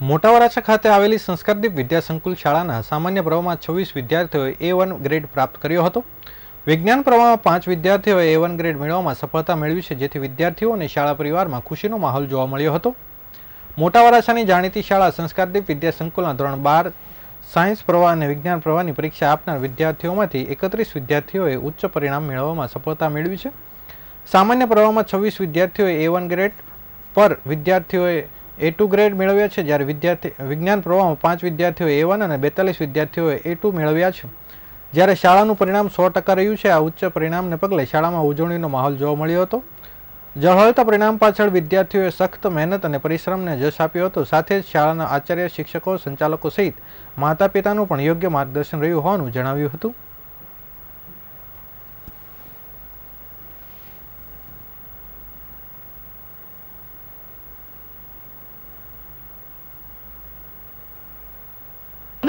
મોટા વરાછા ખાતે આવેલી સંસ્કારદીપ વિદ્યા સંકુલ શાળાના સામાન્ય પ્રવાહમાં છવ્વીસ વિદ્યાર્થીઓએ એ વન ગ્રેડ પ્રાપ્ત કર્યો હતો. વિજ્ઞાન પ્રવાહમાં પાંચ વિદ્યાર્થીઓએ એ વન ગ્રેડ મેળવવામાં સફળતા મેળવી છે, જેથી વિદ્યાર્થીઓ અને શાળા પરિવારમાં ખુશીનો માહોલ જોવા મળ્યો હતો. મોટા વરાછાની જાણીતી શાળા સંસ્કારદીપ વિદ્યા સંકુલના ધોરણ બાર, સાયન્સ પ્રવાહ અને વિજ્ઞાન પ્રવાહની પરીક્ષા આપનાર વિદ્યાર્થીઓમાંથી એકત્રીસ વિદ્યાર્થીઓએ ઉચ્ચ પરિણામ મેળવવામાં સફળતા મેળવી છે. સામાન્ય પ્રવાહમાં છવ્વીસ વિદ્યાર્થીઓએ એ વન ગ્રેડ પર વિદ્યાર્થીઓએ એ ટુ ગ્રેડ મેળવ્યા છે જ્યારે વિદ્યાર્થી, વિજ્ઞાન પ્રવાહમાં પાંચ વિદ્યાર્થીઓએ એ વન અને બેતાલીસ વિદ્યાર્થીઓએ એ ટુ મેળવ્યા છે. જ્યારે શાળાનું પરિણામ સો ટકા રહ્યું છે, આ ઉચ્ચ પરિણામને પગલે શાળામાં ઉજવણીનો માહોલ જોવા મળ્યો હતો. જળહળતા પરિણામ પાછળ વિદ્યાર્થીઓએ સખત મહેનત અને પરિશ્રમને જશ આપ્યો હતો. સાથે જ શાળાના આચાર્ય, શિક્ષકો, સંચાલકો સહિત માતા પિતાનું પણ યોગ્ય માર્ગદર્શન રહ્યું હોવાનું જણાવ્યું હતું.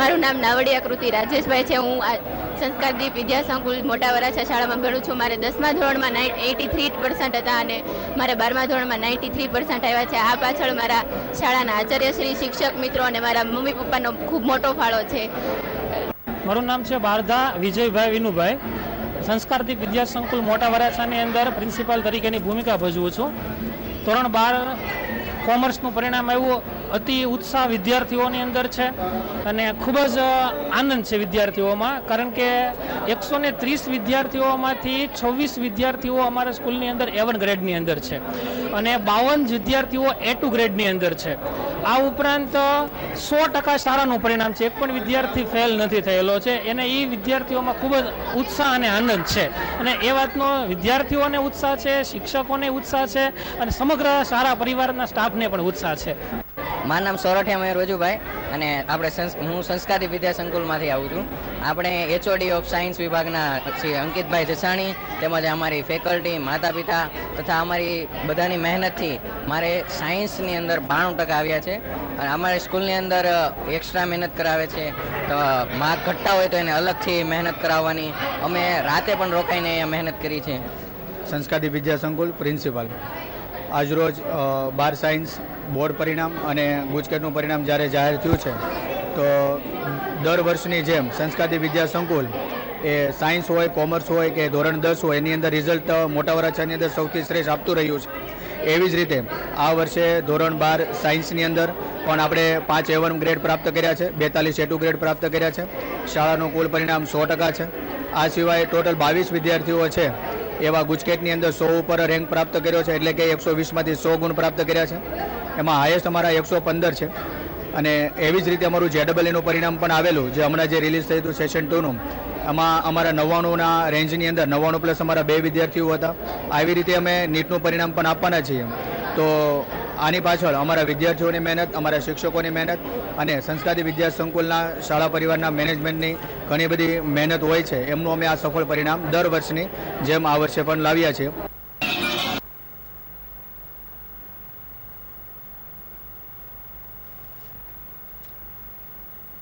મારું નામ નાવડિયા કૃતિ રાજેશભાઈ છે. હું સંસ્કારદીપ વિદ્યા સંકુલ મોટા વરાછા શાળામાં ભણું છું. મારે દસમા ધોરણમાં નાઇન એટી થ્રી પર્સન્ટ હતા અને મારે બારમા ધોરણમાં નાઇન્ટી થ્રી પર્સન્ટ આવ્યા છે. આ પાછળ મારા શાળાના આચાર્યશ્રી, શિક્ષક મિત્રો અને મારા મમ્મી પપ્પાનો ખૂબ મોટો ફાળો છે. મારું નામ છે બારધા વિજયભાઈ વિનુભાઈ. સંસ્કારદીપ વિદ્યા સંકુલ મોટા વરાછાની અંદર પ્રિન્સિપાલ તરીકેની ભૂમિકા ભજવું છું. ધોરણ બાર કોમર્સનું પરિણામ આવ્યું. અતિ ઉત્સાહ વિદ્યાર્થીઓની અંદર છે અને ખૂબ જ આનંદ છે વિદ્યાર્થીઓમાં. કારણ કે એકસો ને ત્રીસ વિદ્યાર્થીઓમાંથી છવ્વીસ વિદ્યાર્થીઓ અમારા સ્કૂલની અંદર એવન ગ્રેડની અંદર છે અને બાવન વિદ્યાર્થીઓ એ ટુ ગ્રેડની અંદર છે. આ ઉપરાંત સો ટકા સારાનું પરિણામ છે. એક પણ વિદ્યાર્થી ફેલ નથી થયેલો છે. એને એ વિદ્યાર્થીઓમાં ખૂબ જ ઉત્સાહ અને આનંદ છે. અને એ વાતનો વિદ્યાર્થીઓને ઉત્સાહ છે, શિક્ષકોને ઉત્સાહ છે અને સમગ્ર સારા પરિવારના સ્ટાફને પણ ઉત્સાહ છે. મારું નામ સોરઠિયા મયુર વજુભાઈ અને આપણે હું સંસ્કારી વિદ્યા સંકુલમાંથી આવું છું. આપણે એચઓડી ઓફ સાયન્સ વિભાગના શ્રી અંકિતભાઈ જસાણી તેમજ અમારી ફેકલ્ટી માતા પિતા તથા અમારી બધાની મહેનતથી મારે સાયન્સની અંદર બાણું ટકા આવ્યા છે. અને અમારી સ્કૂલની અંદર એક્સ્ટ્રા મહેનત કરાવે છે. તો માર્ક ઘટતા હોય તો એને અલગથી મહેનત કરાવવાની. અમે રાતે પણ રોકાઈને અહીંયા મહેનત કરી છે. સંસ્કારી વિદ્યા સંકુલ પ્રિન્સિપાલ. આજરોજ બાર સાયન્સ બોર્ડ પરિણામ અને ગુજકેટનું પરિણામ જ્યારે જાહેર થયું છે, તો દર વર્ષની જેમ સંસ્કારથી વિદ્યા સંકુલ એ સાયન્સ હોય, કોમર્સ હોય કે ધોરણ દસ હોય, એની અંદર રિઝલ્ટ મોટા વરાછાની અંદર સૌથી શ્રેષ્ઠ આપતું રહ્યું છે. એવી જ રીતે આ વર્ષે ધોરણ બાર સાયન્સની અંદર પણ આપણે પાંચ એવન ગ્રેડ પ્રાપ્ત કર્યા છે, બેતાલીસ એટુ ગ્રેડ પ્રાપ્ત કર્યા છે. શાળાનું કુલ પરિણામ સો ટકા છે. આ સિવાય ટોટલ બાવીસ વિદ્યાર્થીઓ છે એવા ગુજકેટની અંદર સો ઉપર રેન્ક પ્રાપ્ત કર્યો છે, એટલે કે એકસો વીસમાંથી સો ગુણ પ્રાપ્ત કર્યા છે. એમાં હાયેસ્ટ અમારા એકસો પંદર છે. અને એવી જ રીતે અમારું જેડબલનું પરિણામ પણ આવેલું, જે હમણાં જે રિલીઝ થયું હતું સેશન ટુનું એમાં અમારા નવ્વાણુંના રેન્જની અંદર, નવ્વાણું પ્લસ અમારા બે વિદ્યાર્થીઓ હતા. આવી રીતે અમે નીટનું પરિણામ પણ આપવાના છીએ. તો આની પાછળ અમારા વિદ્યાર્થીઓની મહેનત, અમારા શિક્ષકોની મહેનત અને સંસ્કારી વિદ્યા સંકુલના શાળા પરિવારના મેનેજમેન્ટની ઘણી બધી મહેનત હોય છે. એમનું અમે આ સફળ પરિણામ દર વર્ષની જેમ આ વર્ષે પણ લાવ્યા છીએ